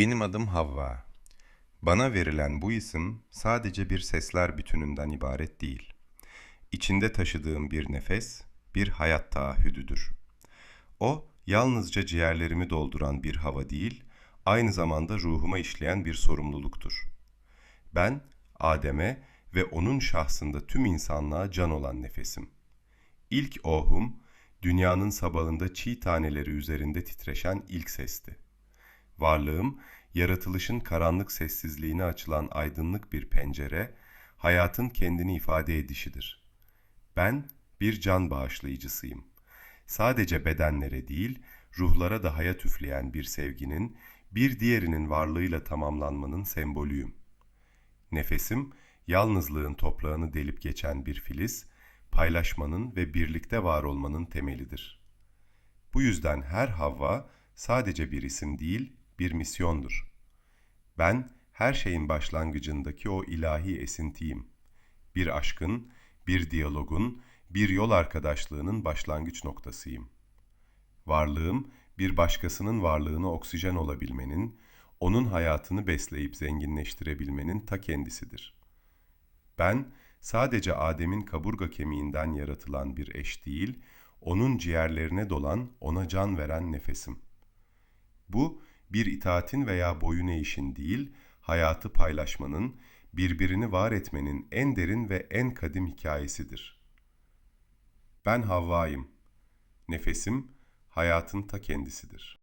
Benim adım Havva. Bana verilen bu isim sadece bir sesler bütününden ibaret değil. İçinde taşıdığım bir nefes, bir hayat taahhüdüdür. O, yalnızca ciğerlerimi dolduran bir hava değil, aynı zamanda ruhuma işleyen bir sorumluluktur. Ben, Adem'e ve onun şahsında tüm insanlığa can olan nefesim. İlk ohum, dünyanın sabahında çiğ taneleri üzerinde titreşen ilk sesti. Varlığım, yaratılışın karanlık sessizliğine açılan aydınlık bir pencere, hayatın kendini ifade edişidir. Ben bir can bağışlayıcısıyım. Sadece bedenlere değil, ruhlara da hayat üfleyen bir sevginin, bir diğerinin varlığıyla tamamlanmanın sembolüyüm. Nefesim, yalnızlığın toprağını delip geçen bir filiz, paylaşmanın ve birlikte var olmanın temelidir. Bu yüzden her Havva sadece bir isim değil, bir misyondur. Ben her şeyin başlangıcındaki o ilahi esintiyim. Bir aşkın, bir diyalogun, bir yol arkadaşlığının başlangıç noktasıyım. Varlığım, bir başkasının varlığına oksijen olabilmenin, onun hayatını besleyip zenginleştirebilmenin ta kendisidir. Ben sadece Adem'in kaburga kemiğinden yaratılan bir eş değil, onun ciğerlerine dolan, ona can veren nefesim. Bu bir itaatin veya boyun eğişin değil, hayatı paylaşmanın, birbirini var etmenin en derin ve en kadim hikayesidir. Ben Havva'yım. Nefesim hayatın ta kendisidir.